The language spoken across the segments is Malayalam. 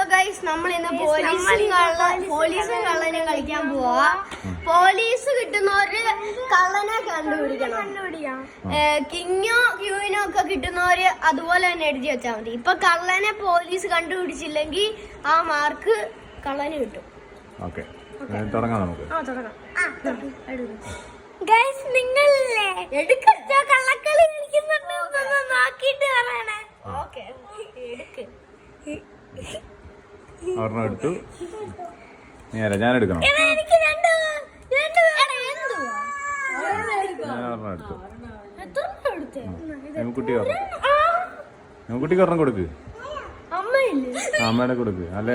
ഹലോ ഗൈസ് നമ്മൾ ഇന്ന് പോലീസും കള്ള പോലീസും കള്ളനും കളിക്കാൻ പോവാ. പോലീസ് കിട്ടുന്ന ഒരു കള്ളനെ കണ്ടുപിടിക്കണം. കിങ്ങോ ക്യൂവിനോ ഒക്കെ കിട്ടുന്നവര് അതുപോലെ തന്നെ എഴുതി വെച്ചാൽ മതി. ഇപ്പൊ കള്ളനെ പോലീസ് കണ്ടുപിടിച്ചില്ലെങ്കിൽ ആ മാർക്ക് കള്ളന് കിട്ടും. ഓക്കെ. തുടങ്ങാം നമുക്ക്. ആ തുടങ്ങാം. ഗൈസ് നിങ്ങളല്ലേ? എടുക്കാ കള്ളക്കളി കളിക്കുന്നുണ്ട് നോക്കിട്ട് പറയണേ. ഓക്കെ എടുക്ക് ഒരെണ്ണം എടുത്തു നേരെ ഞാൻ എടുക്കണം? ഞാൻ ഒരെണ്ണം എടുത്തു. ഒരെണ്ണം. കൊടുക്ക്. അമ്മയുടെ കൊടുക്ക്. അല്ല?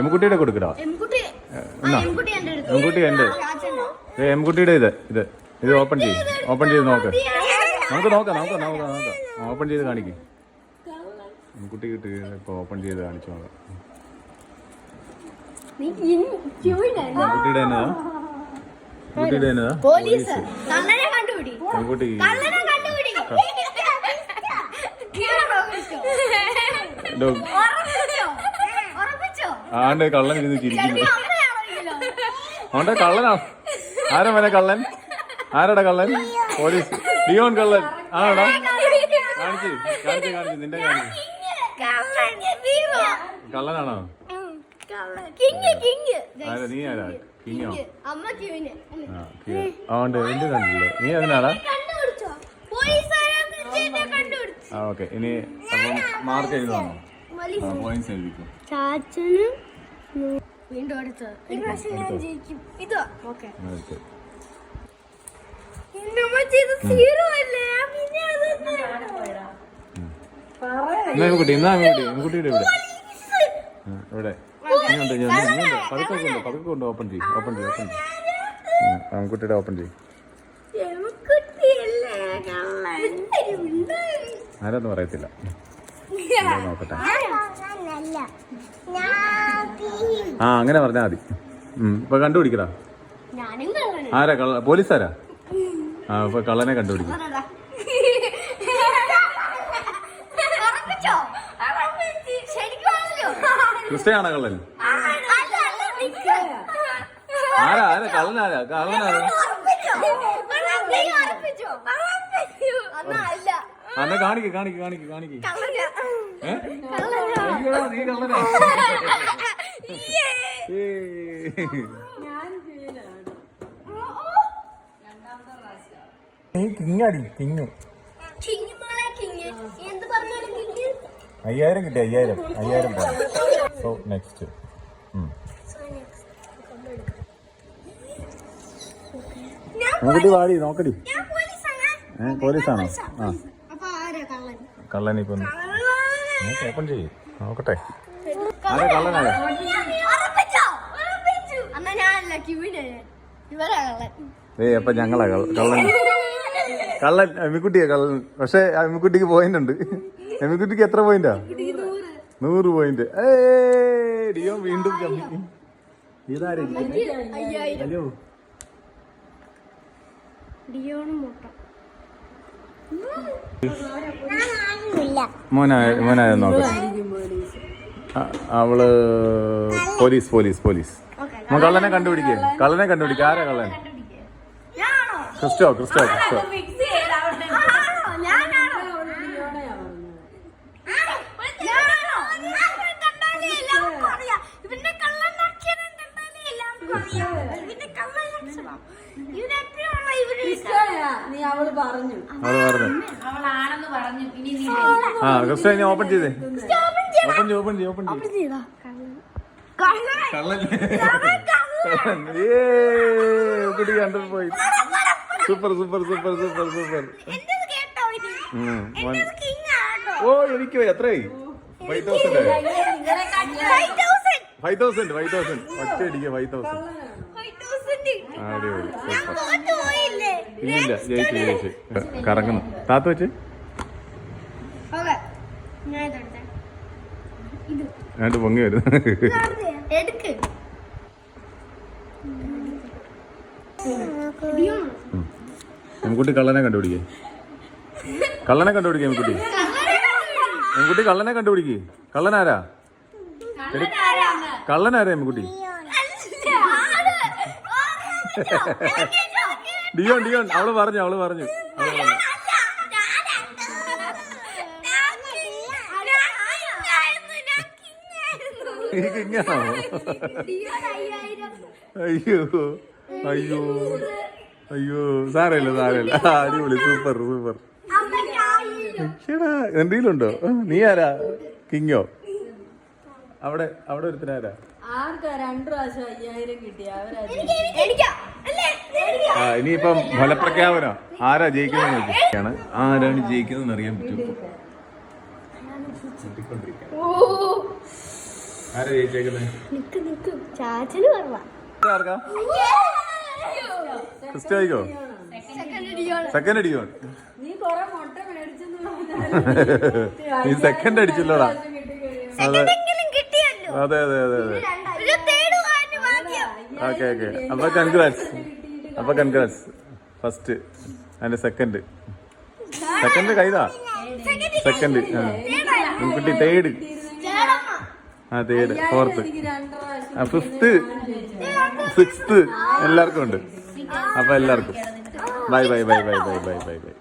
എമ്മുക്കുട്ടിയുടെ കൊടുക്കടാ. എംകുട്ടി ആ, എന്നാ? എംകുട്ടി എന്റെ അടുത്ത്. എമ്മുക്കുട്ടി എന്റെ ചാച്ചന്റെ. ഏ ഇത് ഇത് ഇത് ഓപ്പൺ ചെയ്യും ഓപ്പൺ ചെയ്ത് നോക്ക്. നമുക്ക് നോക്കാം നമുക്ക് നോക്കാം നോക്കാം. ഓപ്പൺ ചെയ്ത് കാണിക്കും. എമ്മുക്കുട്ടി കിട്ടി ഇപ്പോൾ ഓപ്പൺ ചെയ്ത് കാണിച്ചു നോക്കാം? എമ്മുക്കുട്ടിയുടെ എന്നതാ എമ്മുക്കുട്ടിയുടെ എന്നതാ പോലീസ്? ഉറപ്പിച്ചോ? ആണ്ട് കള്ളൻ ഇരുന്ന് ചിരിക്കുന്നു? അവന്റെ കള്ളനാ. ആരാ മനെ കള്ളൻ? ആരാടാ കള്ളൻ? പോലീസ്. ലിയോൺ കള്ളൻ. ആടാ കാണിച്ച് കാണിച്ച് കാണിച്ച് നിന്റെ കാണിച്ച്? കള്ളനാണോ. ആരാ? നീ ആരാ. ആ ഉണ്ട്. എന്ത് കണ്ടില്ലോ നീ അതിനാടാ? ആ ഓക്കെ. ഇനി അപ്പം മാർക്ക് എഴുതാണോ? പോയിന്റ്സ് എഴുതിക്കും. ചാച്ചനും വീണ്ടും അടുത്തത് സീറോ അല്ലേ? പിന്നെ കുട്ടി എന്നാ കുട്ടി കുട്ടിയുടെ ഇവിടെ ആ, ഇവിടെ. ഇങ്ങോട്ട് ഇങ്ങോട്ട് ഇങ്ങോട്ട് പതുക്കെ കൊണ്ട് പതുക്കെ കൊണ്ട് ഓപ്പൺ ചെയ്യും ഓപ്പൺ ചെയ്യും ഓപ്പൺ ചെയ്യും. ആൺകുട്ടിയുടെ ഓപ്പൺ ചെയ്യും. ആരാന്ന് പറയത്തില്ല. നോക്കട്ടെ. ആ അങ്ങനെ പറഞ്ഞാ മതി. ഇപ്പൊ കണ്ടുപിടിക്കടാ. ആരാ കള്ള പോലീസാരാ? ആ ഇപ്പൊ കള്ളനെ കണ്ടുപിടിക്കും. ക്രിസ്റ്റയാണോ കള്ളൻ. ആരാ? ആരാ? കള്ളനാരാ? കള്ളനാരാ. അന്നെ കാണിക്ക് കാണിക്ക് കാണിക്ക് കാണിക്ക്. നീ കള്ളനാ. നീ കിങ്ങാടി കിങ്ങ്. അയ്യായിരം കിട്ടി അയ്യായിരം അയ്യായിരം പോയി സോ നെക്സ്റ്റ് നോക്കടി വാടി നോക്കടി. ഏ പോലീസാണോ? ആ. നോക്ക് ഓപ്പൺ ചെയ്യ്. നോക്കട്ടെ. ആരാ കള്ളനാരാ ഏയ് അപ്പൊ ഞങ്ങളാ കള്ള- കള്ളൻ. കള്ളൻ എമ്മിക്കുട്ടിയാ കള്ളൻ. പക്ഷെ എമ്മിക്കുട്ടിക്ക് പോയിന്റ് ഉണ്ട്. എമ്മിക്കുട്ടിക്ക് എത്ര പോയിന്റാ നൂറ് പോയിന്റ് ഡിയോ വീണ്ടും ഹലോ. മോനായ മോനായ നോക്ക്. അവൾ പോലീസ് പോലീസ് പോലീസ്. കള്ളനെ കണ്ടുപിടിക്കേ. കള്ളനെ കണ്ടുപിടിക്കുക ആരാ കള്ളൻ? ക്രിസ്റ്റോ ക്രിസ്റ്റോ ക്രിസ്റ്റോ. നീ അവൾ പറഞ്ഞു. അവൾ പറഞ്ഞു. അവളാണെന്ന് പറഞ്ഞു. ഇനി നീ ആ ക്രിസ്റ്റോ ഇനി ഓപ്പൺ ചെയ്തേ. ഓപ്പൺ ഓപ്പൺ ഓപ്പൺ കള്ളൻ. കള്ളൻ. കുട്ടി കണ്ടു പോയി. Super super super super super. ഓ എനിക്ക് എത്രയായി five thousand five thousand five thousand ഒറ്റ അടിക്കുക ഫൈവ് തൗസൻഡ് അടിപൊളി. സൂപ്പർ. ഇല്ലില്ല ജയിച്ചു ജയിച്ചു. കറങ്ങുന്നു. താത്ത വെച്ച്. എന്നിട്ട് പൊങ്ങി വരുന്നു എംകുട്ടി കള്ളനെ കണ്ടുപിടിക്കേ. കള്ളനെ കണ്ടുപിടിക്കേ എംകുട്ടി എംകുട്ടി കള്ളനെ കണ്ടുപിടിക്കേ. കള്ളനാരാ? കള്ളനാരാ? എമ്മിക്കുട്ടി? ഡിയോൺ ഡിയോൺ അവൾ പറഞ്ഞു അവൾ പറഞ്ഞു. അയ്യോ അയ്യോ അയ്യോ സാരമില്ല സാരമില്ല. അടിപൊളി സൂപ്പർ സൂപ്പർ. എന്തെങ്കിലും ഉണ്ടോ നീ ആരാ? കിങ്ങോ അവിടെ അവിടെ ഒരുത്തനാരാ? ഇനിയിപ്പം ഫലപ്രഖ്യാപനോ. ആരാ ജയിക്കുന്നത് ആരാണ് ജയിക്കുന്നതെന്ന് അറിയാൻ പറ്റും. ആരാ ജയിച്ചേക്കുന്നത് സെക്കൻഡ് അടിക്കോ നീ സെക്കൻഡ് അടിച്ചല്ലോടാ. അതെ. അതെ അതെ അതെ അതെ. Okay okay. അപ്പൊ കൺഗ്രാറ്റ്സ് അപ്പൊ കൺഗ്രാറ്റ്സ് ഫസ്റ്റ് അതിന്റെ സെക്കൻഡ് സെക്കൻഡ് കൈതാ? സെക്കൻഡ് ആ. കുട്ടി തേർഡ് ആ തേർഡ് ഫോർത്ത് ആ ഫിഫ്ത്ത് സിക്സ്ത് എല്ലാവർക്കും ഉണ്ട്. അപ്പൊ എല്ലാവർക്കും. Bye bye bye bye bye bye bye bye